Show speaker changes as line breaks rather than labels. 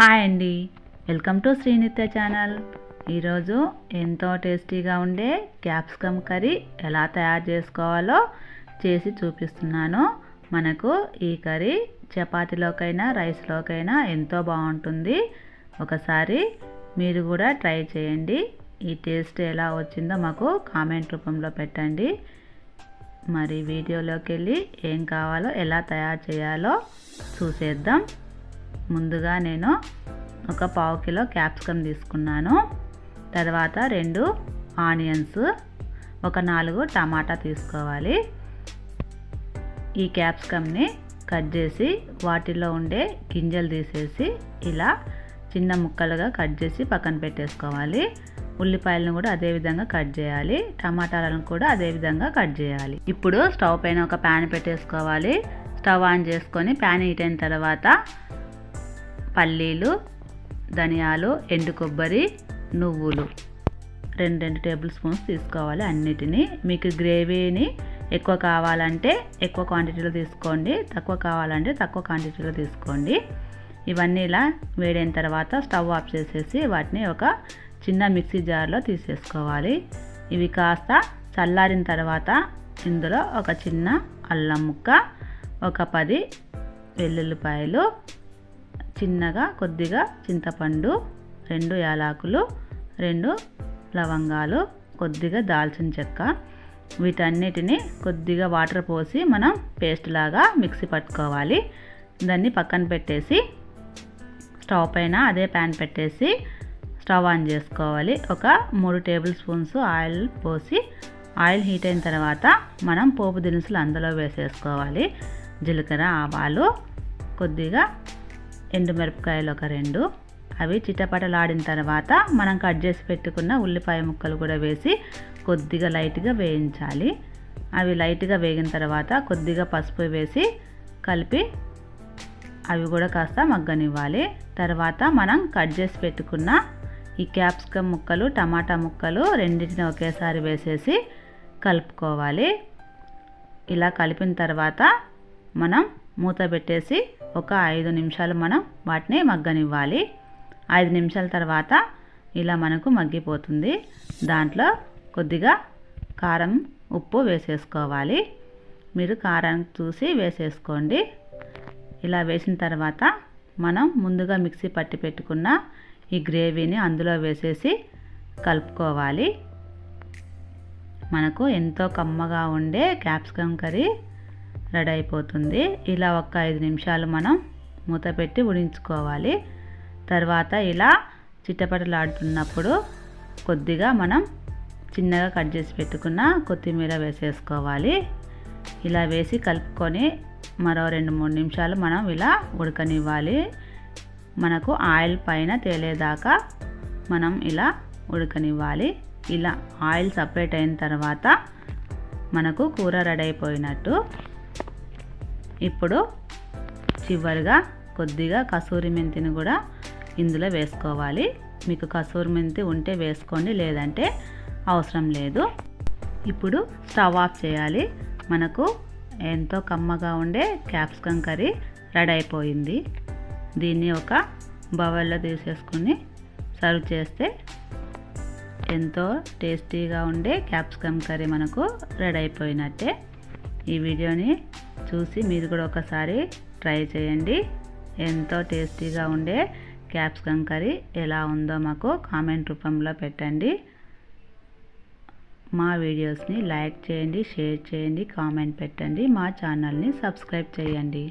Hi అండి. Welcome to Srinithya channel. ఈరోజు ఎంతో టేస్టీగా ఉండే క్యాప్సికమ్ కర్రీ ఎలా తయారు చేసుకోవాలో చేసి చూపిస్తున్నాను. మనకు ఈ కర్రీ చపాతీలోకైనా రైస్లోకైనా ఎంతో బాగుంటుంది. ఒకసారి మీరు కూడా ట్రై చేయండి. ఈ టేస్ట్ ఎలా వచ్చిందో మాకు కామెంట్ రూపంలో పెట్టండి. మరి వీడియోలోకి వెళ్ళి ఏం కావాలో ఎలా తయారు చేయాలో చూసేద్దాం. ముందుగా నేను ఒక పావు కిలో క్యాప్సికమ్ తీసుకున్నాను. తర్వాత రెండు ఆనియన్స్ ఒక నాలుగు టమాటా తీసుకోవాలి. ఈ క్యాప్సికమ్ని కట్ చేసి వాటిలో ఉండే గింజలు తీసేసి ఇలా చిన్న ముక్కలుగా కట్ చేసి పక్కన పెట్టేసుకోవాలి. ఉల్లిపాయలను కూడా అదే విధంగా కట్ చేయాలి. టమాటాలను కూడా అదే విధంగా కట్ చేయాలి. ఇప్పుడు స్టవ్ పైన ఒక ప్యాన్ పెట్టేసుకోవాలి. స్టవ్ ఆన్ చేసుకొని ప్యాన్ హీట్ అయిన తర్వాత పల్లీలు ధనియాలు ఎండు కొబ్బరి నువ్వులు. రెండు రెండు టేబుల్ స్పూన్స్ తీసుకోవాలి అన్నిటినీ. మీకు గ్రేవీని ఎక్కువ కావాలంటే ఎక్కువ క్వాంటిటీలో తీసుకోండి. తక్కువ కావాలంటే తక్కువ క్వాంటిటీలో తీసుకోండి. ఇవన్నీ ఇలా వేడైన తర్వాత స్టవ్ ఆఫ్ చేసేసి వాటిని ఒక చిన్న మిక్సీ జార్లో తీసేసుకోవాలి. ఇవి కాస్త చల్లారిన తర్వాత ఇందులో ఒక చిన్న అల్లం ముక్క ఒక పది వెల్లుల్లిపాయలు చిన్నగా కొద్దిగా చింతపండు రెండు యాలకులు రెండు లవంగాలు కొద్దిగా దాల్చిన చెక్క. వీటన్నిటిని కొద్దిగా వాటర్ పోసి మనం పేస్ట్ లాగా మిక్సీ పట్టుకోవాలి. దాన్ని పక్కన పెట్టేసి స్టవ్ పైన అదే ప్యాన్ పెట్టేసి స్టవ్ ఆన్ చేసుకోవాలి. ఒక మూడు టేబుల్ స్పూన్స్ ఆయిల్ పోసి ఆయిల్ హీట్ అయిన తర్వాత మనం పోపు దినుసులు అందులో వేసేసుకోవాలి. జీలకర్ర ఆవాలు కొద్దిగా ఎండుమిరపకాయలు ఒక రెండు. అవి చిటపటలాడిన తర్వాత మనం కట్ చేసి పెట్టుకున్న ఉల్లిపాయ ముక్కలు కూడా వేసి కొద్దిగా లైట్గా వేయించాలి. అవి లైట్గా వేగిన తర్వాత కొద్దిగా పసుపు వేసి కలిపి అవి కూడా కాస్త మగ్గనివ్వాలి. తర్వాత మనం కట్ చేసి పెట్టుకున్న ఈ క్యాప్సికమ్ ముక్కలు టమాటా ముక్కలు రెండింటిని ఒకేసారి వేసేసి కలుపుకోవాలి. ఇలా కలిపిన తర్వాత మనం మూత పెట్టేసి ఒక ఐదు నిమిషాలు మనం వాటిని మగ్గనివ్వాలి. ఐదు నిమిషాల తర్వాత ఇలా మనకు మగ్గిపోతుంది. దాంట్లో కొద్దిగా కారం ఉప్పు వేసేసుకోవాలి. మీరు కారం చూసి వేసేసుకోండి. ఇలా వేసిన తర్వాత మనం ముందుగా మిక్సీ పట్టి పెట్టుకున్న ఈ గ్రేవీని అందులో వేసేసి కలుపుకోవాలి. మనకు ఎంతో కమ్మగా ఉండే క్యాప్సికమ్ కర్రీ రెడీ అయిపోతుంది ఇలా ఒక ఐదు నిమిషాలు మనం మూత పెట్టి ఉడించుకోవాలి తర్వాత ఇలా చిట్టపటలాడుతున్నప్పుడు కొద్దిగా మనం చిన్నగా కట్ చేసి పెట్టుకున్న కొత్తిమీర వేసేసుకోవాలి. ఇలా వేసి కలుపుకొని మరో రెండు మూడు నిమిషాలు మనం ఇలా ఉడకనివ్వాలి. మనకు ఆయిల్ పైన తేలేదాకా మనం ఇలా ఉడకనివ్వాలి. ఇలా ఆయిల్ సపరేట్ అయిన తర్వాత మనకు కూర రెడీ అయిపోయినట్టు ఇప్పుడు చివరిగా కొద్దిగా కసూరి మెంతిని కూడా ఇందులో వేసుకోవాలి. మీకు కసూరి మెంతి ఉంటే వేసుకోండి లేదంటే అవసరం లేదు. ఇప్పుడు స్టవ్ ఆఫ్ చేయాలి. మనకు ఎంతో కమ్మగా ఉండే క్యాప్సికమ్ కర్రీ రెడీ అయిపోయింది. దీన్ని ఒక బవల్లో తీసేసుకుని సర్వ్ చేస్తే ఎంతో టేస్టీగా ఉండే క్యాప్సికమ్ కర్రీ మనకు రెడీ అయిపోయినట్టే. ఈ వీడియోని చూసి మీరు కూడా ఒకసారి ట్రై చేయండి. ఎంతో టేస్టీగా ఉండే క్యాప్సికమ్ కర్రీ ఎలా ఉందో మాకు కామెంట్ రూపంలో పెట్టండి. మా వీడియోస్ని లైక్ చేయండి షేర్ చేయండి కామెంట్ పెట్టండి. మా ఛానల్ని సబ్స్క్రైబ్ చేయండి.